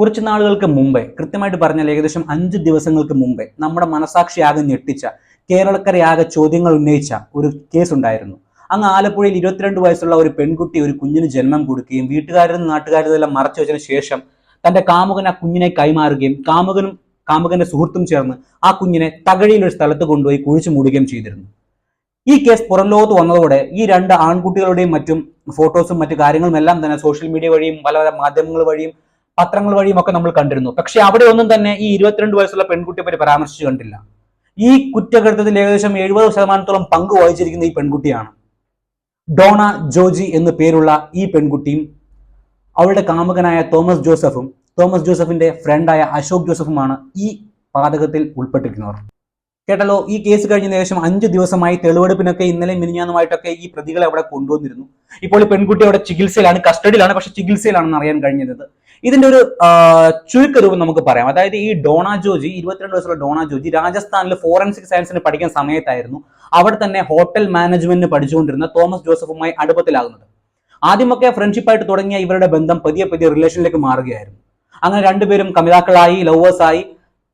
കുറച്ച് നാളുകൾക്ക് മുമ്പേ കൃത്യമായിട്ട് പറഞ്ഞാൽ ഏകദേശം അഞ്ച് ദിവസങ്ങൾക്ക് മുമ്പേ നമ്മുടെ മനസാക്ഷിയാകെ ഞെട്ടിച്ച കേരളക്കരയാകെ ചോദ്യങ്ങൾ ഉന്നയിച്ച ഒരു കേസ് ഉണ്ടായിരുന്നു. അങ്ങ് ആലപ്പുഴയിൽ ഇരുപത്തിരണ്ട് വയസ്സുള്ള ഒരു പെൺകുട്ടി ഒരു കുഞ്ഞിന് ജന്മം കൊടുക്കുകയും വീട്ടുകാരിൽ നിന്ന് നാട്ടുകാരിൽ നിന്നെല്ലാം മറച്ചു വെച്ചതിന് ശേഷം തന്റെ കാമുകൻ ആ കുഞ്ഞിനെ കൈമാറുകയും കാമുകനും കാമുകന്റെ സുഹൃത്തും ചേർന്ന് ആ കുഞ്ഞിനെ തകഴിയിൽ ഒരു സ്ഥലത്ത് കൊണ്ടുപോയി കുഴിച്ചു മൂടുകയും ചെയ്തിരുന്നു. ഈ കേസ് പുറം ലോകത്ത് വന്നതോടെ ഈ രണ്ട് ആൺകുട്ടികളുടെയും മറ്റും ഫോട്ടോസും മറ്റു കാര്യങ്ങളും എല്ലാം തന്നെ സോഷ്യൽ മീഡിയ വഴിയും പല പല മാധ്യമങ്ങൾ വഴിയും പത്രങ്ങൾ വഴിയും ഒക്കെ നമ്മൾ കണ്ടിരുന്നു. പക്ഷെ അവിടെ ഒന്നും തന്നെ ഈ ഇരുപത്തിരണ്ട് വയസ്സുള്ള പെൺകുട്ടിയെ പറ്റി പരാമർശിച്ചു കണ്ടില്ല ഈ കുറ്റകൃത്യത്തിൽ ഏകദേശം എഴുപത് ശതമാനത്തോളം പങ്ക് വഹിച്ചിരിക്കുന്ന ഈ പെൺകുട്ടിയാണ്. ഡോണ ജോജി എന്ന് പേരുള്ള ഈ പെൺകുട്ടിയും അവളുടെ കാമുകനായ തോമസ് ജോസഫും തോമസ് ജോസഫിന്റെ ഫ്രണ്ടായ അശോക് ജോസഫുമാണ് ഈ പാതകത്തിൽ ഉൾപ്പെട്ടിരിക്കുന്നവർ. കേട്ടല്ലോ ഈ കേസ് കഴിഞ്ഞ ശേഷം അഞ്ച് ദിവസമായി തെളിവെടുപ്പിനൊക്കെ ഇന്നലെ മിനിഞ്ഞാന്നുമായിട്ടൊക്കെ ഈ പ്രതികളെ അവിടെ കൊണ്ടുവന്നിരുന്നു. ഇപ്പോൾ ഈ പെൺകുട്ടി അവിടെ ചികിത്സയിലാണ് കസ്റ്റഡിയിലാണ് പക്ഷെ ചികിത്സയിലാണെന്ന് അറിയാൻ കഴിഞ്ഞത്. ഇതിന്റെ ഒരു ചുരുക്ക ചുരുക്കരൂപം നമുക്ക് പറയാം. അതായത് ഈ ഡോണ ജോജി ഇരുപത്തിരണ്ട് വയസ്സുള്ള ഡോണ ജോജി രാജസ്ഥാനിൽ ഫോറൻസിക് സയൻസിന് പഠിക്കുന്ന സമയത്തായിരുന്നു അവിടെ തന്നെ ഹോട്ടൽ മാനേജ്മെന്റിന് പഠിച്ചുകൊണ്ടിരുന്ന തോമസ് ജോസഫുമായി അടുപ്പത്തിലാകുന്നത്. ആദ്യമൊക്കെ ഫ്രണ്ട്ഷിപ്പായിട്ട് തുടങ്ങിയ ഇവരുടെ ബന്ധം പതിയെ പതിയെ റിലേഷനിലേക്ക് മാറുകയായിരുന്നു. അങ്ങനെ രണ്ടുപേരും കമിതാക്കളായി ലവേഴ്സായി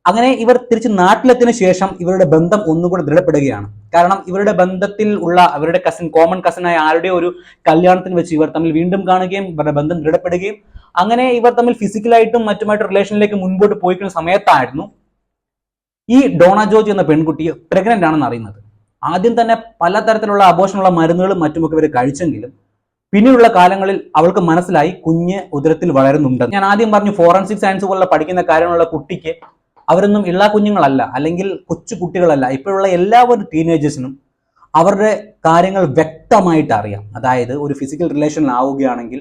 അങ്ങനെ ഇവർ തിരിച്ച് നാട്ടിലെത്തിയ ശേഷം ഇവരുടെ ബന്ധം ഒന്നുകൂടെ ദൃഢപ്പെടുകയാണ്. കാരണം ഇവരുടെ ബന്ധത്തിൽ ഉള്ള അവരുടെ കസിൻ കോമൺ കസിനായ ആരുടെ ഒരു കല്യാണത്തിന് വെച്ച് ഇവർ തമ്മിൽ വീണ്ടും കാണുകയും ഇവരുടെ ബന്ധം ദൃഢപ്പെടുകയും അങ്ങനെ ഇവർ തമ്മിൽ ഫിസിക്കലായിട്ടും മറ്റുമായിട്ട് റിലേഷനിലേക്ക് മുൻപോട്ട് പോയിക്കുന്ന സമയത്തായിരുന്നു ഈ ഡോണ ജോർജ് എന്ന പെൺകുട്ടി പ്രഗ്നന്റ് ആണെന്ന് അറിയുന്നത്. ആദ്യം തന്നെ പലതരത്തിലുള്ള അബോഷനുള്ള മരുന്നുകളും മറ്റുമൊക്കെ ഇവർ കഴിച്ചെങ്കിലും പിന്നീടുള്ള കാലങ്ങളിൽ അവൾക്ക് മനസ്സിലായി കുഞ്ഞ് ഉദരത്തിൽ വളരുന്നുണ്ട് ഞാൻ ആദ്യം പറഞ്ഞു ഫോറൻസിക് സയൻസ് പോലുള്ള പഠിക്കുന്ന കാര്യങ്ങളുള്ള കുട്ടിക്ക് അവരൊന്നും ഇള്ള കുഞ്ഞുങ്ങളല്ല അല്ലെങ്കിൽ കൊച്ചു കുട്ടികളല്ല ഇപ്പോഴുള്ള എല്ലാവരും ടീനേജേഴ്സിനും അവരുടെ കാര്യങ്ങൾ വ്യക്തമായിട്ട് അറിയാം. അതായത് ഒരു ഫിസിക്കൽ റിലേഷനിൽ ആവുകയാണെങ്കിൽ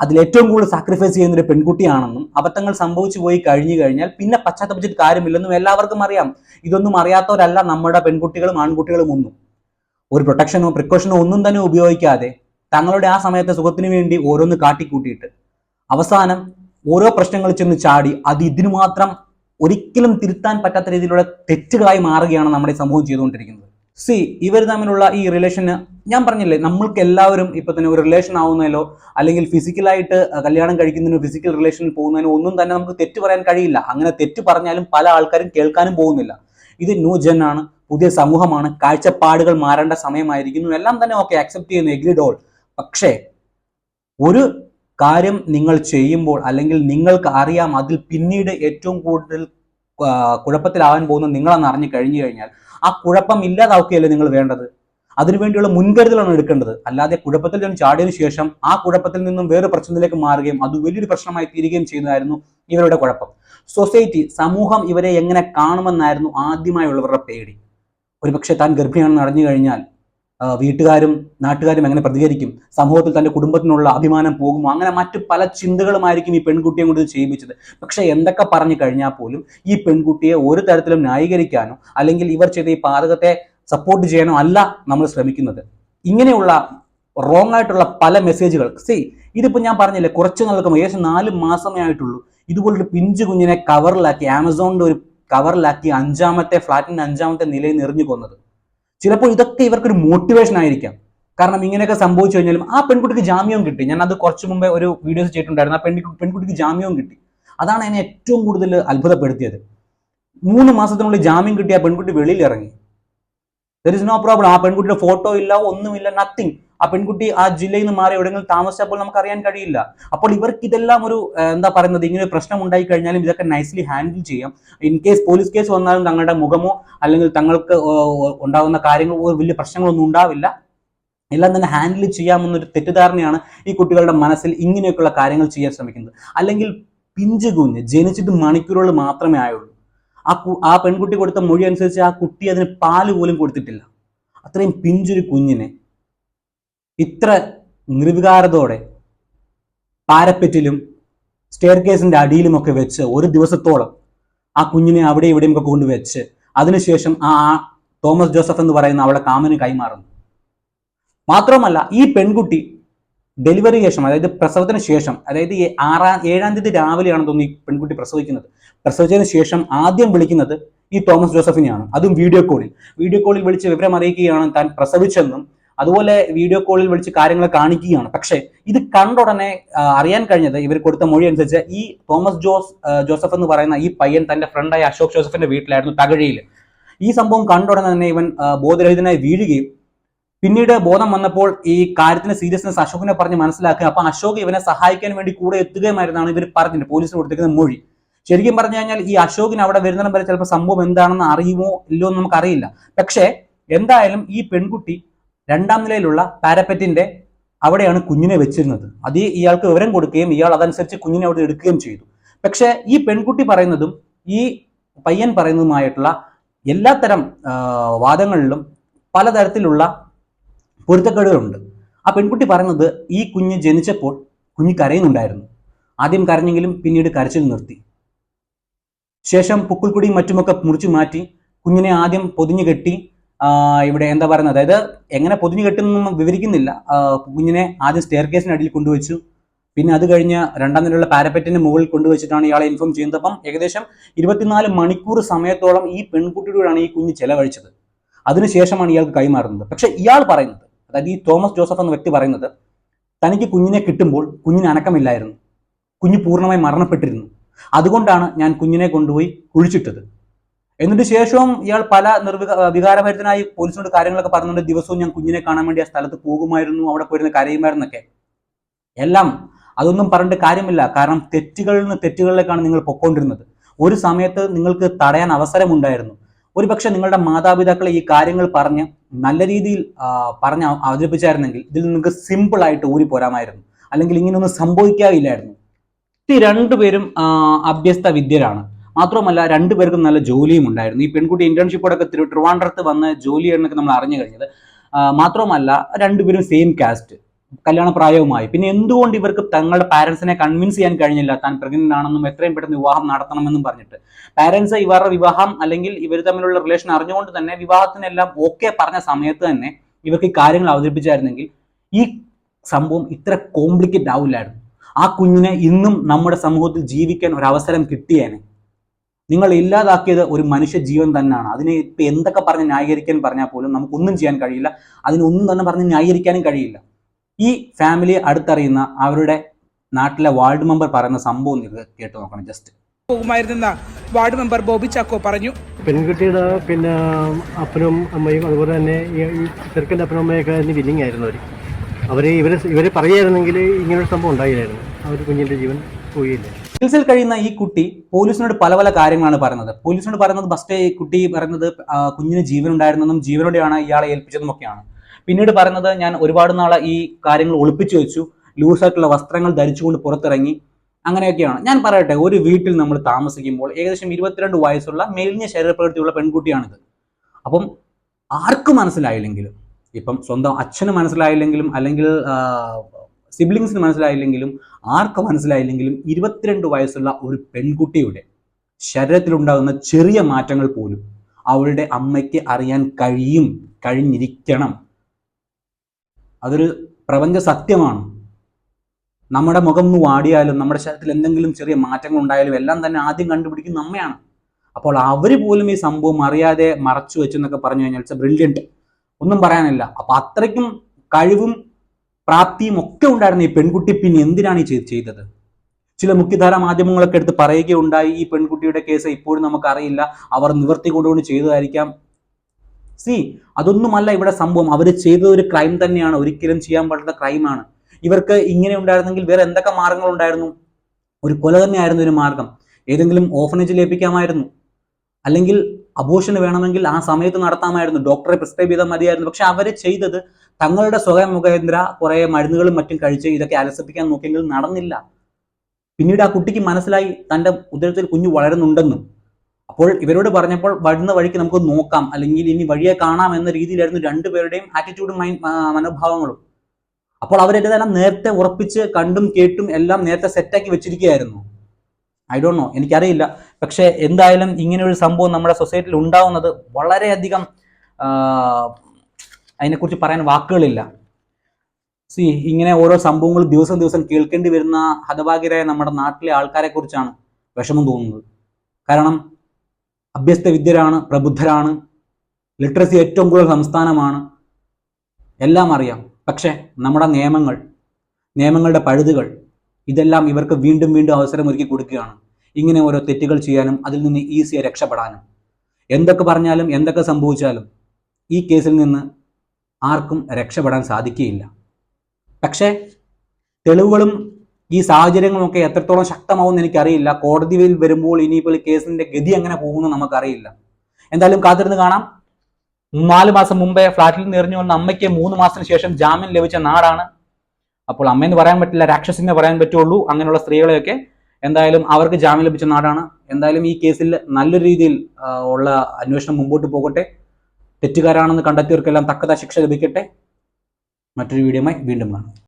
അതിൽ ഏറ്റവും കൂടുതൽ സാക്രിഫൈസ് ചെയ്യുന്ന ഒരു പെൺകുട്ടിയാണെന്നും അബദ്ധങ്ങൾ സംഭവിച്ചു പോയി കഴിഞ്ഞു കഴിഞ്ഞാൽ പിന്നെ പശ്ചാത്തപിച്ചിട്ട് കാര്യമില്ലെന്നും എല്ലാവർക്കും അറിയാം. ഇതൊന്നും അറിയാത്തവരല്ല നമ്മുടെ പെൺകുട്ടികളും ആൺകുട്ടികളും ഒന്നും. ഒരു പ്രൊട്ടക്ഷനോ പ്രിക്കോഷനോ ഒന്നും തന്നെ ഉപയോഗിക്കാതെ തങ്ങളുടെ ആ സമയത്തെ സുഖത്തിന് വേണ്ടി ഓരോന്ന് കാട്ടിക്കൂട്ടിയിട്ട് അവസാനം ഓരോ പ്രശ്നങ്ങൾ ചെന്ന് ചാടി അത് ഇതിനു മാത്രം ഒരിക്കലും തിരുത്താൻ പറ്റാത്ത രീതിയിലുള്ള തെറ്റുകളായി മാറുകയാണ് നമ്മുടെ സമൂഹം ചെയ്തുകൊണ്ടിരിക്കുന്നത്. സി ഇവർ തമ്മിലുള്ള ഈ റിലേഷന് ഞാൻ പറഞ്ഞില്ലേ നമ്മൾക്ക് എല്ലാവരും ഇപ്പൊ തന്നെ ഒരു റിലേഷൻ ആവുന്നതിലോ അല്ലെങ്കിൽ ഫിസിക്കലായിട്ട് കല്യാണം കഴിക്കുന്നതിനോ ഫിസിക്കൽ റിലേഷനിൽ പോകുന്നതിനോ ഒന്നും തന്നെ നമുക്ക് തെറ്റ് പറയാൻ കഴിയില്ല. അങ്ങനെ തെറ്റ് പറഞ്ഞാലും പല ആൾക്കാരും കേൾക്കാനും പോകുന്നില്ല. ഇത് ന്യൂ ജെൻ ആണ് പുതിയ സമൂഹമാണ് കാഴ്ചപ്പാടുകൾ മാറേണ്ട സമയമായിരിക്കുന്നു എല്ലാം തന്നെ ഓക്കെ അക്സെപ്റ്റ് ചെയ്യുന്നു എഗ്രിഡ് ഓൾ പക്ഷേ ഒരു കാര്യം നിങ്ങൾ ചെയ്യുമ്പോൾ അല്ലെങ്കിൽ നിങ്ങൾക്ക് അറിയാം അതിൽ പിന്നീട് ഏറ്റവും കൂടുതൽ കുഴപ്പത്തിലാവാൻ പോകുന്ന നിങ്ങളെന്ന് അറിഞ്ഞു കഴിഞ്ഞു കഴിഞ്ഞാൽ ആ കുഴപ്പം ഇല്ലാതാക്കുകയല്ലേ നിങ്ങൾ വേണ്ടത്. അതിനുവേണ്ടിയുള്ള മുൻകരുതലാണ് എടുക്കേണ്ടത്. അല്ലാതെ കുഴപ്പത്തിൽ നിന്ന് ചാടിയതിനു ശേഷം ആ കുഴപ്പത്തിൽ നിന്നും വേറെ പ്രശ്നത്തിലേക്ക് മാറുകയും അത് വലിയൊരു പ്രശ്നമായി തീരുകയും ചെയ്യുന്നതായിരുന്നു ഇവരുടെ കുഴപ്പം. സൊസൈറ്റി സമൂഹം ഇവരെ എങ്ങനെ കാണുമെന്നായിരുന്നു ആദ്യമായുള്ളവരുടെ പേടി. ഒരുപക്ഷെ താൻ ഗർഭിണിയാണെന്ന് അറിഞ്ഞു കഴിഞ്ഞാൽ വീട്ടുകാരും നാട്ടുകാരും എങ്ങനെ പ്രതികരിക്കും? സമൂഹത്തിൽ തന്റെ കുടുംബത്തിനുള്ള അഭിമാനം പോകും അങ്ങനെ മറ്റു പല ചിന്തകളുമായിരിക്കും ഈ പെൺകുട്ടിയെ കൊണ്ട് ചെയ്യിപ്പിച്ചത്. പക്ഷെ എന്തൊക്കെ പറഞ്ഞു കഴിഞ്ഞാൽ പോലും ഈ പെൺകുട്ടിയെ ഒരു തരത്തിലും ന്യായീകരിക്കാനോ അല്ലെങ്കിൽ ഇവർ ചെയ്ത ഈ പാതകത്തെ സപ്പോർട്ട് ചെയ്യാനോ അല്ല നമ്മൾ ശ്രമിക്കുന്നത്. ഇങ്ങനെയുള്ള റോങ് ആയിട്ടുള്ള പല മെസ്സേജുകൾ സി ഇതിപ്പോ ഞാൻ പറഞ്ഞില്ലേ കുറച്ച് നാൾക്ക് ഏകദേശം നാല് മാസമേ ആയിട്ടുള്ളൂ. ഇതുപോലൊരു പിഞ്ചു കുഞ്ഞിനെ കവറിലാക്കി ആമസോണിന്റെ ഒരു കവറിലാക്കി അഞ്ചാമത്തെ ഫ്ലാറ്റിന്റെ അഞ്ചാമത്തെ നിലയിൽ നിറഞ്ഞു കൊന്നത്. ചിലപ്പോൾ ഇതൊക്കെ ഇവർക്കൊരു മോട്ടിവേഷൻ ആയിരിക്കാം. കാരണം ഇങ്ങനെയൊക്കെ സംഭവിച്ചു കഴിഞ്ഞാലും ആ പെൺകുട്ടിക്ക് ജാമ്യവും കിട്ടി. ഞാൻ അത് കുറച്ച് മുമ്പേ ഒരു വീഡിയോസ് ചെയ്തിട്ടുണ്ടായിരുന്നു. ആ പെൺകു പെൺകുട്ടിക്ക് ജാമ്യവും കിട്ടി. അതാണ് എന്നെ ഏറ്റവും കൂടുതൽ അത്ഭുതപ്പെടുത്തിയത്. മൂന്ന് മാസത്തിനുള്ളിൽ ജാമ്യം കിട്ടിയ ആ പെൺകുട്ടി വെളിയിൽ ഇറങ്ങി ദർ ഇസ് നോ പ്രോബ്ലം ആ പെൺകുട്ടിയുടെ ഫോട്ടോ ഇല്ല ഒന്നുമില്ല നത്തിങ് ആ പെൺകുട്ടി ആ ജില്ലയിൽ നിന്ന് മാറി എവിടെയെങ്കിലും താമസിച്ചപ്പോൾ നമുക്ക് അറിയാൻ കഴിയില്ല. അപ്പോൾ ഇവർക്ക് ഇതെല്ലാം ഒരു എന്താ പറയുന്നത് ഇങ്ങനെ ഒരു പ്രശ്നം ഉണ്ടായി കഴിഞ്ഞാലും ഇതൊക്കെ നൈസ്ലി ഹാൻഡിൽ ചെയ്യാം. ഇൻ കേസ് പോലീസ് കേസ് വന്നാലും തങ്ങളുടെ മുഖമോ അല്ലെങ്കിൽ തങ്ങൾക്ക് ഉണ്ടാകുന്ന കാര്യങ്ങൾ ഒരു വലിയ പ്രശ്നങ്ങളൊന്നും ഉണ്ടാവില്ല. എല്ലാം തന്നെ ഹാൻഡിൽ ചെയ്യാമെന്നൊരു തെറ്റിദ്ധാരണയാണ് ഈ കുട്ടികളുടെ മനസ്സിൽ ഇങ്ങനെയൊക്കെയുള്ള കാര്യങ്ങൾ ചെയ്യാൻ ശ്രമിക്കുന്നത്. അല്ലെങ്കിൽ പിഞ്ചു കുഞ്ഞ് ജനിച്ചിട്ട് മണിക്കൂറുകൾ മാത്രമേ ആയുള്ളൂ. ആ ആ പെൺകുട്ടി കൊടുത്ത മൊഴി അനുസരിച്ച് ആ കുട്ടി അതിന് പാൽ പോലും കൊടുത്തിട്ടില്ല. അത്രയും പിഞ്ചൊരു കുഞ്ഞിനെ ഇത്ര നിർവികാരതോടെ പാരപ്പെറ്റിലും സ്റ്റെയർ കേസിന്റെ അടിയിലുമൊക്കെ വെച്ച് ഒരു ദിവസത്തോളം ആ കുഞ്ഞിനെ അവിടെ ഇവിടെയും ഒക്കെ കൊണ്ടുവച്ച് അതിനുശേഷം ആ തോമസ് ജോസഫ് എന്ന് പറയുന്ന അവളെ കാമന് കൈമാറുന്നു. മാത്രമല്ല ഈ പെൺകുട്ടി ഡെലിവറി ശേഷം അതായത് പ്രസവത്തിന് ശേഷം അതായത് ആറാം ഏഴാം തീയതി രാവിലെയാണ് തോന്നുന്നു ഈ പെൺകുട്ടി പ്രസവിക്കുന്നത്. പ്രസവിച്ചതിന് ശേഷം ആദ്യം വിളിക്കുന്നത് ഈ തോമസ് ജോസഫിനെയാണ്. അതും വീഡിയോ കോളിൽ. വീഡിയോ കോളിൽ വിളിച്ച് വിവരം അറിയിക്കുകയാണ് താൻ പ്രസവിച്ചെന്നും അതുപോലെ വീഡിയോ കോളിൽ വിളിച്ച് കാര്യങ്ങൾ കാണിക്കുകയാണ്. പക്ഷേ ഇത് കണ്ട ഉടനെ അറിയാൻ കഴിഞ്ഞത് ഇവർ കൊടുത്ത മൊഴി അനുസരിച്ച് ഈ തോമസ് ജോസ് ജോസഫ് എന്ന് പറയുന്ന ഈ പയ്യൻ തന്റെ ഫ്രണ്ടായ അശോക് ജോസഫിന്റെ വീട്ടിലായിരുന്നു തകഴിയിൽ ഈ സംഭവം കണ്ട ഉടനെ തന്നെ ഇവൻ ബോധരഹിതനായി വീഴുകയും പിന്നീട് ബോധം വന്നപ്പോൾ ഈ കാര്യത്തിന്റെ സീരിയസ്നെസ് അശോകിനെ പറഞ്ഞ് മനസ്സിലാക്കുക. അപ്പൊ അശോക് ഇവനെ സഹായിക്കാൻ വേണ്ടി കൂടെ എത്തുകയുമായിരുന്നാണ് ഇവർ പറഞ്ഞത് പോലീസിന് കൊടുത്തിരിക്കുന്ന മൊഴി. ശരിക്കും പറഞ്ഞു കഴിഞ്ഞാൽ ഈ അശോകിന് അവിടെ വരുന്നിടം വരെ ചിലപ്പോൾ സംഭവം എന്താണെന്ന് അറിയുമോ ഇല്ലയോ എന്ന് നമുക്കറിയില്ല. പക്ഷേ എന്തായാലും ഈ പെൺകുട്ടി രണ്ടാം നിലയിലുള്ള പാരപ്പറ്റിന്റെ അവിടെയാണ് കുഞ്ഞിനെ വെച്ചിരുന്നത്. അത് ഇയാൾക്ക് വിവരം കൊടുക്കുകയും ഇയാൾ അതനുസരിച്ച് കുഞ്ഞിനെ അവിടെ എടുക്കുകയും ചെയ്തു. പക്ഷേ ഈ പെൺകുട്ടി പറയുന്നതും ഈ പയ്യൻ പറയുന്നതുമായിട്ടുള്ള എല്ലാത്തരം വാദങ്ങളിലും പലതരത്തിലുള്ള പൊരുത്തക്കേടുകളുണ്ട്. ആ പെൺകുട്ടി പറയുന്നത് ഈ കുഞ്ഞ് ജനിച്ചപ്പോൾ കുഞ്ഞ് കരയുന്നുണ്ടായിരുന്നു. ആദ്യം കരഞ്ഞെങ്കിലും പിന്നീട് കരച്ചിൽ നിർത്തി. ശേഷം പുക്കിൾക്കുടിയും മറ്റുമൊക്കെ മുറിച്ചു മാറ്റി കുഞ്ഞിനെ ആദ്യം പൊതിഞ്ഞു കെട്ടി ഇവിടെ എന്താ പറയുന്നത്? അതായത് എങ്ങനെ പൊതിഞ്ഞു കെട്ടുന്നൊന്നും വിവരിക്കുന്നില്ല. കുഞ്ഞിനെ ആദ്യം സ്റ്റെയർ കേസിന് അടിയിൽ കൊണ്ടുവച്ചു. പിന്നെ അത് കഴിഞ്ഞ് രണ്ടാം നിലയുള്ള പാരപ്പറ്റിന് മുകളിൽ കൊണ്ടുവച്ചിട്ടാണ് ഇയാളെ ഇൻഫോം ചെയ്യുന്നത്. അപ്പം ഏകദേശം ഇരുപത്തിനാല് മണിക്കൂർ സമയത്തോളം ഈ പെൺകുട്ടിയോടാണ് ഈ കുഞ്ഞ് ചെലവഴിച്ചത്. അതിനുശേഷമാണ് ഇയാൾക്ക് കൈമാറുന്നത്. പക്ഷെ ഇയാൾ പറയുന്നത് അതായത് ഈ തോമസ് ജോസഫ് എന്ന വ്യക്തി പറയുന്നത് തനിക്ക് കുഞ്ഞിനെ കിട്ടുമ്പോൾ കുഞ്ഞിന് അനക്കമില്ലായിരുന്നു. കുഞ്ഞ് പൂർണമായി മരണപ്പെട്ടിരുന്നു. അതുകൊണ്ടാണ് ഞാൻ കുഞ്ഞിനെ കൊണ്ടുപോയി കുഴിച്ചിട്ടത്. എന്നിട്ട് ശേഷവും ഇയാൾ പല നിർവിക വികാരഭരിതനായി പോലീസിനോട് കാര്യങ്ങളൊക്കെ പറഞ്ഞുകൊണ്ട് ദിവസവും ഞാൻ കുഞ്ഞിനെ കാണാൻ വേണ്ടി ആ സ്ഥലത്ത് പോകുമായിരുന്നു അവിടെ പോയിരുന്ന കരയുമായിരുന്നൊക്കെ. എല്ലാം അതൊന്നും പറഞ്ഞിട്ട് കാര്യമില്ല. കാരണം തെറ്റുകളിൽ നിന്ന് തെറ്റുകളിലേക്കാണ് നിങ്ങൾ പൊക്കോണ്ടിരുന്നത്. ഒരു സമയത്ത് നിങ്ങൾക്ക് തടയാൻ അവസരമുണ്ടായിരുന്നു. ഒരുപക്ഷെ നിങ്ങളുടെ മാതാപിതാക്കളെ ഈ കാര്യങ്ങൾ പറഞ്ഞ് നല്ല രീതിയിൽ പറഞ്ഞ് അവ- അവതരിപ്പിച്ചായിരുന്നെങ്കിൽ ഇതിൽ നിങ്ങൾക്ക് സിമ്പിൾ ആയിട്ട് ഊരി പോരാമായിരുന്നു. അല്ലെങ്കിൽ ഇങ്ങനെയൊന്നും സംഭവിക്കാവില്ലായിരുന്നു ഈ രണ്ടുപേരും അഭ്യസ്ത വിദ്യരാണ്. മാത്രമല്ല രണ്ടുപേർക്കും നല്ല ജോലിയും ഉണ്ടായിരുന്നു. ഈ പെൺകുട്ടി ഇന്റേൺഷിപ്പോടൊക്കെ ട്രിവാൻഡ്രത്ത് വന്ന് ജോലി എന്നൊക്കെ നമ്മൾ അറിഞ്ഞു കഴിഞ്ഞത്. മാത്രമല്ല രണ്ടുപേരും സെയിം കാസ്റ്റ് കല്യാണ പ്രായവുമായി. പിന്നെ എന്തുകൊണ്ട് ഇവർക്ക് തങ്ങളുടെ പാരന്റ്സിനെ കൺവിൻസ് ചെയ്യാൻ കഴിഞ്ഞില്ല? താൻ പ്രഗ്നന്റ് ആണെന്നും എത്രയും പെട്ടെന്ന് വിവാഹം നടത്തണമെന്നും പറഞ്ഞിട്ട്. പാരന്റ്സ് ഇവരുടെ വിവാഹം അല്ലെങ്കിൽ ഇവർ തമ്മിലുള്ള റിലേഷൻ അറിഞ്ഞുകൊണ്ട് തന്നെ വിവാഹത്തിനെല്ലാം ഓക്കെ പറഞ്ഞ സമയത്ത് തന്നെ ഇവർക്ക് ഈ കാര്യങ്ങൾ അവതരിപ്പിച്ചായിരുന്നെങ്കിൽ ഈ സംഭവം ഇത്ര കോംപ്ലിക്കേറ്റ് ആവില്ലായിരുന്നു. ആ കുഞ്ഞിനെ ഇന്നും നമ്മുടെ സമൂഹത്തിൽ ജീവിക്കാൻ ഒരു അവസരം കിട്ടിയേനെ. നിങ്ങൾ ഇല്ലാതാക്കിയത് ഒരു മനുഷ്യ ജീവൻ തന്നെയാണ്. അതിനെ ഇപ്പം എന്തൊക്കെ പറഞ്ഞ് ന്യായീകരിക്കാൻ പറഞ്ഞാൽ പോലും നമുക്കൊന്നും ചെയ്യാൻ കഴിയില്ല. അതിനൊന്നും തന്നെ പറഞ്ഞ് ന്യായീകരിക്കാനും കഴിയില്ല. ഈ ഫാമിലി അടുത്തറിയുന്ന അവരുടെ നാട്ടിലെ വാർഡ് മെമ്പർ പറയുന്ന സംഭവം നിങ്ങൾ കേട്ട് നോക്കണം ജസ്റ്റ് പോകുമായിരുന്നെന്ന് വാർഡ് മെമ്പർ ബോബി ചാക്കോ പറഞ്ഞു. പെൺകുട്ടിയുടെ പിന്നെ അപ്പനും അമ്മയും അതുപോലെ തന്നെ ഈ ഈ ചെറുക്കന്റെ അപ്പനും അമ്മയൊക്കെ അതിന് വില്ലിങ് ആയിരുന്നു അവർ അവർ ഇവർ ഇവർ പറയുമായിരുന്നെങ്കിൽ ഇങ്ങനൊരു സംഭവം ഉണ്ടായില്ലായിരുന്നു. അവർ കുഞ്ഞിന്റെ ജീവൻ. പോയില്ല? ചികിത്സയിൽ കഴിയുന്ന ഈ കുട്ടി പോലീസിനോട് പല പല കാര്യങ്ങളാണ് പറയുന്നത് പോലീസിനോട് പറയുന്നത് ഫസ്റ്റ് ഈ കുട്ടി പറയുന്നത് കുഞ്ഞിന് ജീവൻ ഉണ്ടായിരുന്നെന്നും ജീവനോടെയാണ് ഇയാളെ ഏൽപ്പിച്ചതും ഒക്കെയാണ് പിന്നീട് പറയുന്നത് ഞാൻ ഒരുപാട് നാളെ ഈ കാര്യങ്ങൾ ഒളിപ്പിച്ചു വെച്ചു ലൂസായിട്ടുള്ള വസ്ത്രങ്ങൾ ധരിച്ചുകൊണ്ട് പുറത്തിറങ്ങി അങ്ങനെയൊക്കെയാണ്. ഞാൻ പറയട്ടെ ഒരു വീട്ടിൽ നമ്മൾ താമസിക്കുമ്പോൾ ഏകദേശം ഇരുപത്തിരണ്ട് വയസ്സുള്ള മെലിഞ്ഞ ശരീരപ്രകൃതിയുള്ള പെൺകുട്ടിയാണിത്. അപ്പം ആർക്കും മനസ്സിലായില്ലെങ്കിലും ഇപ്പം സ്വന്തം അച്ഛന് മനസ്സിലായില്ലെങ്കിലും അല്ലെങ്കിൽ സിബ്ലിങ്സിന് മനസ്സിലായില്ലെങ്കിലും ആർക്ക് മനസ്സിലായില്ലെങ്കിലും ഇരുപത്തിരണ്ട് വയസ്സുള്ള ഒരു പെൺകുട്ടിയുടെ ശരീരത്തിലുണ്ടാകുന്ന ചെറിയ മാറ്റങ്ങൾ പോലും അവളുടെ അമ്മയ്ക്ക് അറിയാൻ കഴിയും കഴിഞ്ഞിരിക്കണം. അതൊരു പ്രപഞ്ച സത്യമാണ്. നമ്മുടെ മുഖം ഒന്ന് വാടിയാലും നമ്മുടെ ശരീരത്തിൽ എന്തെങ്കിലും ചെറിയ മാറ്റങ്ങൾ ഉണ്ടായാലും എല്ലാം തന്നെ ആദ്യം കണ്ടുപിടിക്കുന്ന അമ്മയാണ്. അപ്പോൾ അവർ പോലും ഈ സംഭവം അറിയാതെ മറച്ചു വെച്ചെന്നൊക്കെ പറഞ്ഞു കഴിഞ്ഞാൽ ബ്രില്യന്റ് ഒന്നും പറയാനില്ല. അപ്പൊ അത്രയ്ക്കും കഴിവും പ്രാപ്തിയും ഒക്കെ ഉണ്ടായിരുന്ന ഈ പെൺകുട്ടി പിന്നെ എന്തിനാണ് ഈ ചെയ്ത് ചെയ്തത്? ചില മുഖ്യധാര മാധ്യമങ്ങളൊക്കെ എടുത്ത് പറയുകയുണ്ടായി ഈ പെൺകുട്ടിയുടെ കേസ് ഇപ്പോഴും നമുക്കറിയില്ല. അവർ നിവർത്തി കൊണ്ടുകൊണ്ട് ചെയ്തതായിരിക്കാം. സി അതൊന്നുമല്ല ഇവിടെ സംഭവം. അവർ ചെയ്തത് ഒരു ക്രൈം തന്നെയാണ്. ഒരിക്കലും ചെയ്യാൻ പാടുന്ന ക്രൈമാണ് ഇവർക്ക് ഇങ്ങനെ ഉണ്ടായിരുന്നെങ്കിൽ വേറെ എന്തൊക്കെ മാർഗങ്ങൾ ഉണ്ടായിരുന്നു ഒരു കൊല തന്നെയായിരുന്നു ഒരു മാർഗം. ഏതെങ്കിലും ഓഫനേജിൽ ഏൽപ്പിക്കാമായിരുന്നു അല്ലെങ്കിൽ അബോഷന് വേണമെങ്കിൽ ആ സമയത്ത് നടത്താമായിരുന്നു. ഡോക്ടറെ പ്രിസ്ക്രൈബ് ചെയ്താൽ മതിയായിരുന്നു. പക്ഷെ അവർ ചെയ്തത് തങ്ങളുടെ സ്വയം മുഖേന്ദ്ര കുറെ മരുന്നുകളും മറ്റും കഴിച്ച് ഇതൊക്കെ അലസിപ്പിക്കാൻ നോക്കിയെങ്കിൽ നടന്നില്ല. പിന്നീട് ആ കുട്ടിക്ക് മനസ്സിലായി തന്റെ ഉദരത്തിൽ കുഞ്ഞു വളരുന്നുണ്ടെന്നും. അപ്പോൾ ഇവരോട് പറഞ്ഞപ്പോൾ വരുന്ന വഴിക്ക് നമുക്ക് നോക്കാം. അല്ലെങ്കിൽ ഇനി വഴിയെ കാണാം എന്ന രീതിയിലായിരുന്നു രണ്ടുപേരുടെയും ആറ്റിറ്റ്യൂഡും മനോഭാവങ്ങളും. അപ്പോൾ അവരെല്ലാം നേരത്തെ ഉറപ്പിച്ച് കണ്ടും കേട്ടും എല്ലാം നേരത്തെ സെറ്റാക്കി വെച്ചിരിക്കുകയായിരുന്നു. ഐ ഡോണ്ട് നോ എനിക്കറിയില്ല. പക്ഷെ എന്തായാലും ഇങ്ങനെ ഒരു സംഭവം നമ്മുടെ സൊസൈറ്റിയിൽ ഉണ്ടാവുന്നത് വളരെയധികം അതിനെക്കുറിച്ച് പറയാൻ വാക്കുകളില്ല. സി ഇങ്ങനെ ഓരോ സംഭവങ്ങൾ ദിവസം ദിവസം കേൾക്കേണ്ടി വരുന്ന ഹതഭാഗ്യരായ നമ്മുടെ നാട്ടിലെ ആൾക്കാരെ കുറിച്ചാണ് വിഷമം തോന്നുന്നത്. കാരണം അഭ്യസ്ത വിദ്യരാണ് പ്രബുദ്ധരാണ് ലിറ്ററസി ഏറ്റവും കൂടുതൽ സംസ്ഥാനമാണ്. എല്ലാം അറിയാം. പക്ഷേ നമ്മുടെ നിയമങ്ങൾ നിയമങ്ങളുടെ പഴുതുകൾ ഇതെല്ലാം ഇവർക്ക് വീണ്ടും വീണ്ടും അവസരം ഒരുക്കി കൊടുക്കുകയാണ്. ഇങ്ങനെ ഓരോ തെറ്റുകൾ ചെയ്യാനും അതിൽ നിന്ന് ഈസിയായി രക്ഷപ്പെടാനും. എന്തൊക്കെ പറഞ്ഞാലും എന്തൊക്കെ സംഭവിച്ചാലും ഈ കേസിൽ നിന്ന് ആർക്കും രക്ഷപ്പെടാൻ സാധിക്കുകയില്ല. പക്ഷേ തെളിവുകളും ഈ സാഹചര്യങ്ങളുമൊക്കെ എത്രത്തോളം ശക്തമാവുമെന്ന് എനിക്കറിയില്ല. കോടതിയിൽ വരുമ്പോൾ ഇനിയിപ്പോൾ കേസിന്റെ ഗതി എങ്ങനെ പോകുമെന്ന് നമുക്കറിയില്ല. എന്തായാലും കാത്തിരുന്ന് കാണാം. നാല് മാസം മുമ്പേ ഫ്ലാറ്റിൽ നിന്ന് എറിഞ്ഞു വന്ന അമ്മയ്ക്ക് മൂന്ന് മാസത്തിന് ശേഷം ജാമ്യം ലഭിച്ച നാടാണ്. അപ്പോൾ അമ്മയെന്ന് പറയാൻ പറ്റില്ല രാക്ഷസിനെ പറയാൻ പറ്റുള്ളൂ അങ്ങനെയുള്ള സ്ത്രീകളെയൊക്കെ എന്തായാലും അവർക്ക് ജാമ്യം ലഭിച്ച നാടാണ്. എന്തായാലും ഈ കേസിൽ നല്ല രീതിയിൽ ഉള്ള അന്വേഷണം മുമ്പോട്ട് പോകട്ടെ. തെറ്റുകാരാണെന്ന് കണ്ടെത്തിയവർക്കെല്ലാം തക്കത ശിക്ഷ ലഭിക്കട്ടെ. മറ്റൊരു വീഡിയോയുമായി വീണ്ടും കാണാം.